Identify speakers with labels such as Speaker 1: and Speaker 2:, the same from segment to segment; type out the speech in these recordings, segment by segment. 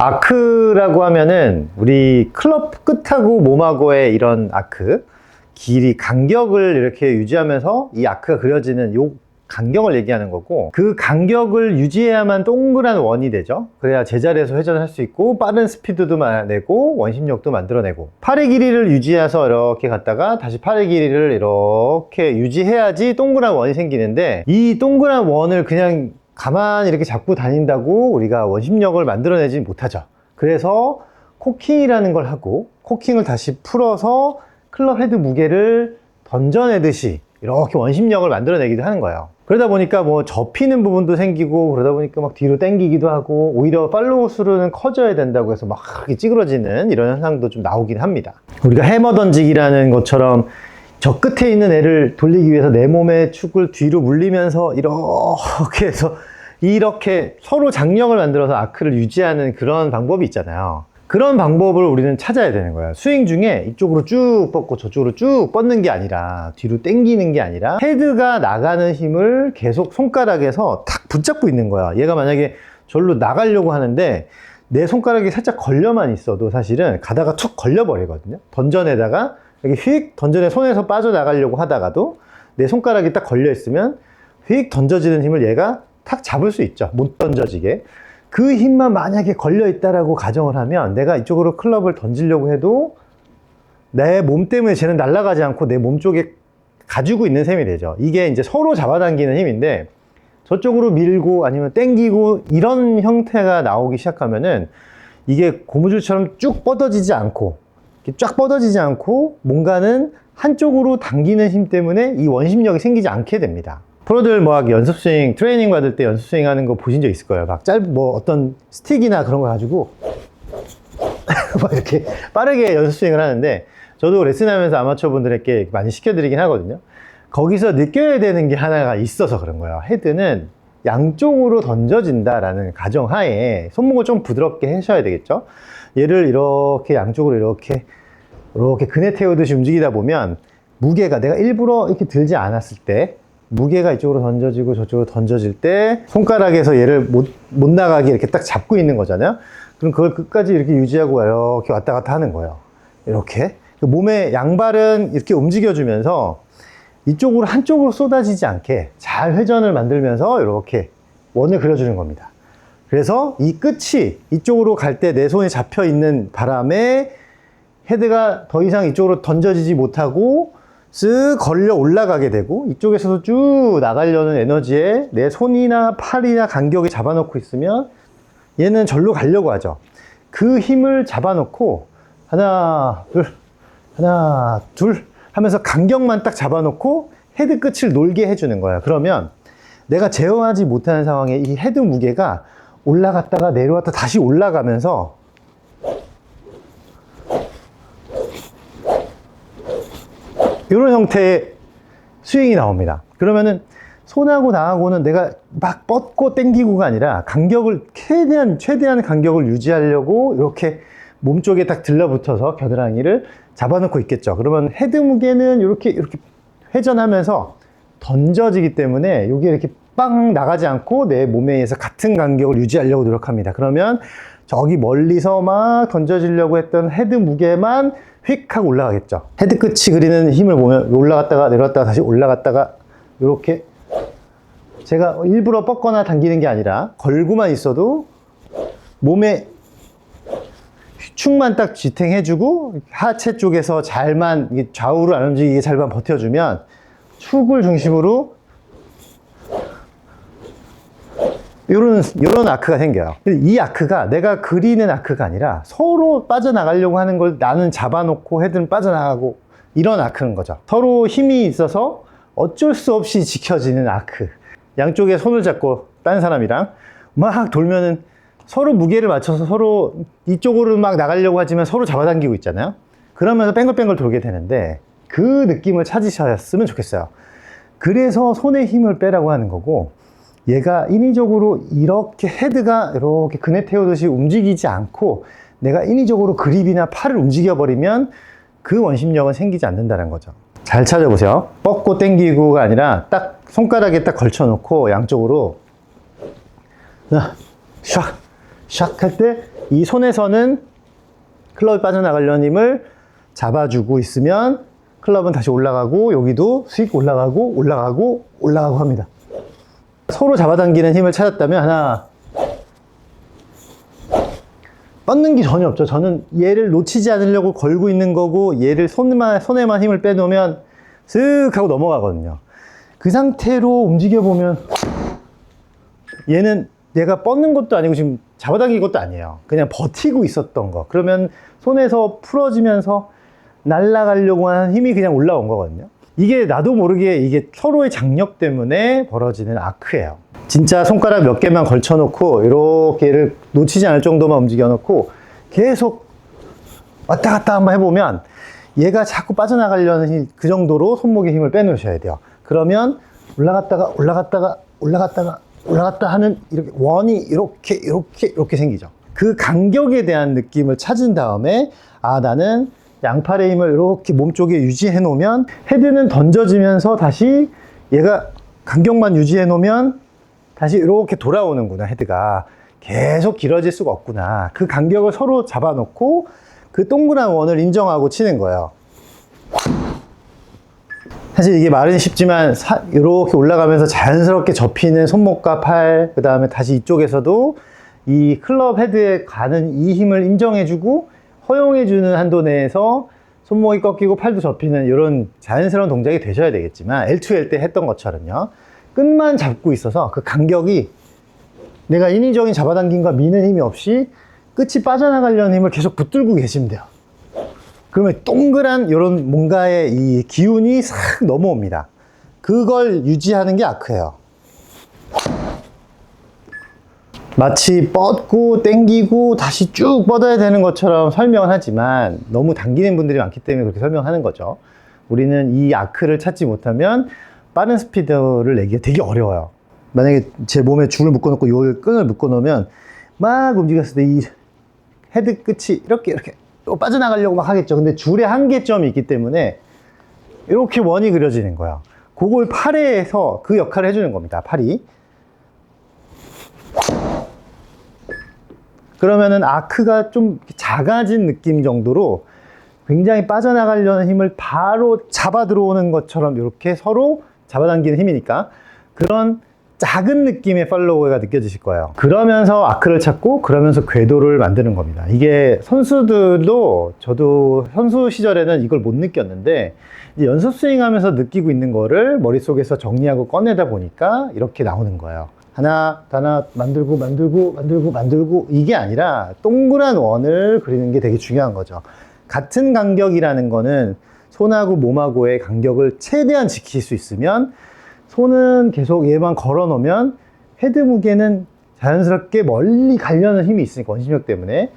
Speaker 1: 아크라고 하면은 우리 클럽 끝하고 몸하고의 이런 아크 길이 간격을 이렇게 유지하면서 이 아크가 그려지는 요 간격을 얘기하는 거고 그 간격을 유지해야만 동그란 원이 되죠. 그래야 제자리에서 회전을 할 수 있고 빠른 스피드도 마- 내고 원심력도 만들어내고. 팔의 길이를 유지해서 이렇게 갔다가 다시 팔의 길이를 이렇게 유지해야지 동그란 원이 생기는데 이 동그란 원을 그냥 가만히 이렇게 잡고 다닌다고 우리가 원심력을 만들어내지 못하죠 그래서 코킹이라는 걸 하고 코킹을 다시 풀어서 클럽 헤드 무게를 던져내듯이 이렇게 원심력을 만들어내기도 하는 거예요. 그러다 보니까 뭐 접히는 부분도 생기고 그러다 보니까 막 뒤로 당기기도 하고 오히려 팔로우 수로는 커져야 된다고 해서 막 찌그러지는 이런 현상도 좀 나오긴 합니다. 우리가 해머 던지기라는 것처럼 저 끝에 있는 애를 돌리기 위해서 내 몸의 축을 뒤로 물리면서 이렇게 해서 이렇게 서로 장력을 만들어서 아크를 유지하는 그런 방법이 있잖아요. 그런 방법을 우리는 찾아야 되는 거야. 스윙 중에 이쪽으로 쭉 뻗고 저쪽으로 쭉 뻗는 게 아니라 뒤로 당기는 게 아니라 헤드가 나가는 힘을 계속 손가락에서 탁 붙잡고 있는 거야. 얘가 만약에 절로 나가려고 하는데 내 손가락이 살짝 걸려만 있어도 사실은 가다가 툭 걸려버리거든요. 던전에다가 이렇게 휙 던전에 손에서 빠져나가려고 하다가도 내 손가락이 딱 걸려 있으면 휙 던져지는 힘을 얘가 탁 잡을 수 있죠. 못 던져지게. 그 힘만 만약에 걸려 있다라고 가정을 하면 내가 이쪽으로 클럽을 던지려고 해도 내 몸 때문에 쟤는 날아가지 않고 내 몸 쪽에 가지고 있는 셈이 되죠. 이게 이제 서로 잡아당기는 힘인데 저쪽으로 밀고 아니면 땡기고 이런 형태가 나오기 시작하면은 이게 고무줄처럼 쭉 뻗어지지 않고 쫙 뻗어지지 않고 뭔가는 한쪽으로 당기는 힘 때문에 이 원심력이 생기지 않게 됩니다. 프로들 뭐 연습 스윙 트레이닝 받을 때 연습 스윙 하는 거 보신 적 있을 거예요. 막 짧 뭐 어떤 스틱이나 그런 거 가지고 막 이렇게 빠르게 연습 스윙을 하는데 저도 레슨하면서 아마추어 분들에게 많이 시켜드리긴 하거든요. 거기서 느껴야 되는 게 하나가 있어서 그런 거예요. 헤드는 양쪽으로 던져진다라는 가정하에 손목을 좀 부드럽게 하셔야 되겠죠. 얘를 이렇게 양쪽으로 이렇게 이렇게 그네 태우듯이 움직이다 보면 무게가 내가 일부러 이렇게 들지 않았을 때 무게가 이쪽으로 던져지고 저쪽으로 던져질 때 손가락에서 얘를 못, 못 나가게 이렇게 딱 잡고 있는 거잖아요. 그럼 그걸 끝까지 이렇게 유지하고 이렇게 왔다 갔다 하는 거예요. 이렇게. 몸의 양발은 이렇게 움직여주면서 이쪽으로 한쪽으로 쏟아지지 않게 잘 회전을 만들면서 이렇게 원을 그려주는 겁니다. 그래서 이 끝이 이쪽으로 갈 때 내 손이 잡혀 있는 바람에 헤드가 더 이상 이쪽으로 던져지지 못하고 쓱 걸려 올라가게 되고 이쪽에서도 쭉 나가려는 에너지에 내 손이나 팔이나 간격에 잡아놓고 있으면 얘는 절로 가려고 하죠. 그 힘을 잡아놓고 하나, 둘, 하나, 둘 하면서 간격만 딱 잡아놓고 헤드 끝을 놀게 해주는 거야. 그러면 내가 제어하지 못하는 상황에 이 헤드 무게가 올라갔다가 내려왔다 다시 올라가면서 이런 형태의 스윙이 나옵니다. 그러면은 손하고 나하고는 내가 막 뻗고 당기고가 아니라 간격을 최대한 최대한 간격을 유지하려고 이렇게 몸 쪽에 딱 들러붙어서 겨드랑이를 잡아놓고 있겠죠. 그러면 헤드 무게는 이렇게 이렇게 회전하면서 던져지기 때문에 이게 이렇게 빵 나가지 않고 내 몸에 의해서 같은 간격을 유지하려고 노력합니다. 그러면 저기 멀리서 막 던져지려고 했던 헤드 무게만 휙 하고 올라가겠죠. 헤드 끝이 그리는 힘을 보면 올라갔다가 내려왔다가 다시 올라갔다가 이렇게 제가 일부러 뻗거나 당기는 게 아니라 걸고만 있어도 몸에 축만 딱 지탱해주고 하체 쪽에서 잘만 좌우로 안 움직이게 잘만 버텨주면 축을 중심으로 요런, 요런 아크가 생겨요. 이 아크가 내가 그리는 아크가 아니라 서로 빠져나가려고 하는 걸 나는 잡아놓고 헤드는 빠져나가고 이런 아크인 거죠. 서로 힘이 있어서 어쩔 수 없이 지켜지는 아크. 양쪽에 손을 잡고 딴 사람이랑 막 돌면은 서로 무게를 맞춰서 서로 이쪽으로 막 나가려고 하지만 서로 잡아당기고 있잖아요. 그러면서 뱅글뱅글 돌게 되는데 그 느낌을 찾으셨으면 좋겠어요. 그래서 손에 힘을 빼라고 하는 거고 얘가 인위적으로 이렇게 헤드가 이렇게 그네 태우듯이 움직이지 않고 내가 인위적으로 그립이나 팔을 움직여 버리면 그 원심력은 생기지 않는다는 거죠. 잘 찾아보세요. 뻗고 당기고가 아니라 딱 손가락에 딱 걸쳐 놓고 양쪽으로 샥, 샥 할 때 이 손에서는 클럽이 빠져나가려는 힘을 잡아주고 있으면 클럽은 다시 올라가고 여기도 스익 올라가고 올라가고 올라가고 합니다. 서로 잡아당기는 힘을 찾았다면 하나 뻗는 게 전혀 없죠. 저는 얘를 놓치지 않으려고 걸고 있는 거고 얘를 손만, 손에만 힘을 빼놓으면 슥 하고 넘어가거든요. 그 상태로 움직여 보면 얘는 내가 뻗는 것도 아니고 지금 잡아당긴 것도 아니에요. 그냥 버티고 있었던 거. 그러면 손에서 풀어지면서 날아가려고 하는 힘이 그냥 올라온 거거든요. 이게 나도 모르게 이게 서로의 장력 때문에 벌어지는 아크예요. 진짜 손가락 몇 개만 걸쳐놓고 이렇게 얘를 놓치지 않을 정도만 움직여놓고 계속 왔다 갔다 한번 해보면 얘가 자꾸 빠져나가려는 힘, 그 정도로 손목에 힘을 빼놓으셔야 돼요. 그러면 올라갔다가 올라갔다가 올라갔다가 올라갔다 하는 이렇게 원이 이렇게 이렇게 이렇게 생기죠. 그 간격에 대한 느낌을 찾은 다음에 아 나는 양팔의 힘을 이렇게 몸쪽에 유지해 놓으면 헤드는 던져지면서 다시 얘가 간격만 유지해 놓으면 다시 이렇게 돌아오는구나 헤드가. 계속 길어질 수가 없구나. 그 간격을 서로 잡아놓고 그 동그란 원을 인정하고 치는 거예요 사실 이게 말은 쉽지만 사- 이렇게 올라가면서 자연스럽게 접히는 손목과 팔, 그 다음에 다시 이쪽에서도 이 클럽 헤드에 가는 이 힘을 인정해주고 허용해주는 한도 내에서 손목이 꺾이고 팔도 접히는 이런 자연스러운 동작이 되셔야 되겠지만 L2L 때 했던 것처럼요. 끝만 잡고 있어서 그 간격이 내가 인위적인 잡아당김과 미는 힘이 없이 끝이 빠져나가려는 힘을 계속 붙들고 계시면 돼요. 그러면 동그란 이런 뭔가의 이 기운이 싹 넘어옵니다. 그걸 유지하는 게 아크예요. 마치 뻗고 땡기고 다시 쭉 뻗어야 되는 것처럼 설명을 하지만 너무 당기는 분들이 많기 때문에 그렇게 설명하는 거죠. 우리는 이 아크를 찾지 못하면 빠른 스피드를 내기가 되게 어려워요. 만약에 제 몸에 줄을 묶어놓고 요 끈을 묶어놓으면 막 움직였을 때 이 헤드 끝이 이렇게 이렇게 빠져나가려고 막 하겠죠. 근데 줄에 한계점이 있기 때문에 이렇게 원이 그려지는 거야. 그걸 팔에서 그 역할을 해주는 겁니다. 팔이. 그러면은 아크가 좀 작아진 느낌 정도로 굉장히 빠져나가려는 힘을 바로 잡아 들어오는 것처럼 이렇게 서로 잡아당기는 힘이니까 그런 작은 느낌의 팔로워가 느껴지실 거예요. 그러면서 아크를 찾고 그러면서 궤도를 만드는 겁니다. 이게 선수들도 저도 선수 시절에는 이걸 못 느꼈는데 연습 스윙 하면서 느끼고 있는 거를 머릿속에서 정리하고 꺼내다 보니까 이렇게 나오는 거예요. 하나, 하나 만들고 만들고 만들고 만들고 이게 아니라 동그란 원을 그리는 게 되게 중요한 거죠. 같은 간격이라는 거는 손하고 몸하고의 간격을 최대한 지킬 수 있으면 손은 계속 얘만 걸어 놓으면 헤드 무게는 자연스럽게 멀리 가려는 힘이 있으니까 원심력 때문에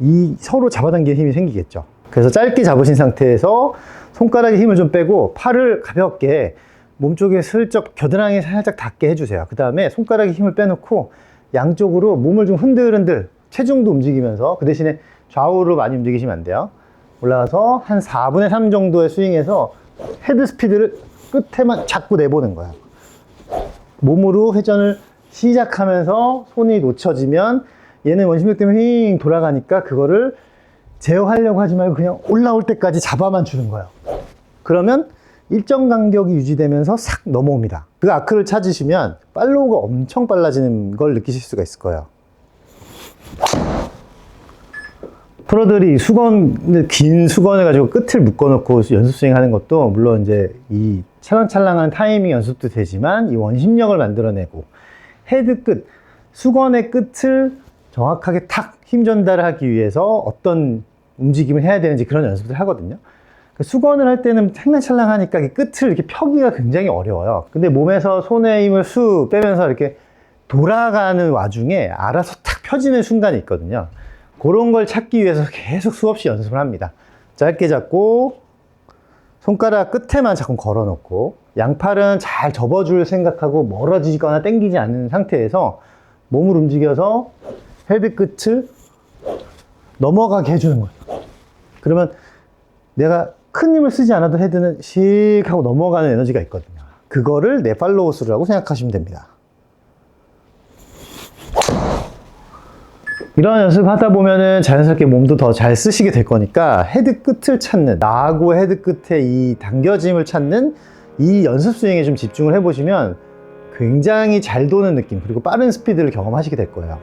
Speaker 1: 이 서로 잡아당기는 힘이 생기겠죠. 그래서 짧게 잡으신 상태에서 손가락에 힘을 좀 빼고 팔을 가볍게 몸쪽에 슬쩍 겨드랑이 살짝 닿게 해주세요. 그 다음에 손가락에 힘을 빼놓고 양쪽으로 몸을 좀 흔들흔들 체중도 움직이면서 그 대신에 좌우로 많이 움직이시면 안 돼요. 올라가서 한 4분의 3 정도의 스윙에서 헤드 스피드를 끝에만 자꾸 내보는 거야. 몸으로 회전을 시작하면서 손이 놓쳐지면 얘는 원심력 때문에 휙 돌아가니까 그거를 제어하려고 하지 말고 그냥 올라올 때까지 잡아만 주는 거예요. 그러면 일정 간격이 유지되면서 싹 넘어옵니다. 그 아크를 찾으시면 팔로우가 엄청 빨라지는 걸 느끼실 수가 있을 거예요. 프로들이 수건을 긴 수건을 가지고 끝을 묶어놓고 연습 스윙 하는 것도 물론 이제 이 찰랑찰랑한 타이밍 연습도 되지만 이 원심력을 만들어내고 헤드 끝 수건의 끝을 정확하게 탁 힘 전달을 하기 위해서 어떤 움직임을 해야 되는지 그런 연습을 하거든요. 그 수건을 할 때는 찰랑찰랑하니까 이 끝을 이렇게 펴기가 굉장히 어려워요. 근데 몸에서 손의 힘을 수 빼면서 이렇게 돌아가는 와중에 알아서 탁 펴지는 순간이 있거든요. 그런 걸 찾기 위해서 계속 수없이 연습을 합니다. 짧게 잡고 손가락 끝에만 자꾸 걸어놓고 양팔은 잘 접어줄 생각하고 멀어지거나 당기지 않는 상태에서 몸을 움직여서 헤드 끝을 넘어가게 해주는 거예요. 그러면 내가 큰 힘을 쓰지 않아도 헤드는 씩 하고 넘어가는 에너지가 있거든요. 그거를 내 팔로우 스루라고 생각하시면 됩니다. 이런 연습 하다 보면은 자연스럽게 몸도 더 잘 쓰시게 될 거니까 헤드 끝을 찾는 나하고 헤드 끝에 이 당겨짐을 찾는 이 연습 스윙에 좀 집중을 해보시면 굉장히 잘 도는 느낌 그리고 빠른 스피드를 경험하시게 될 거예요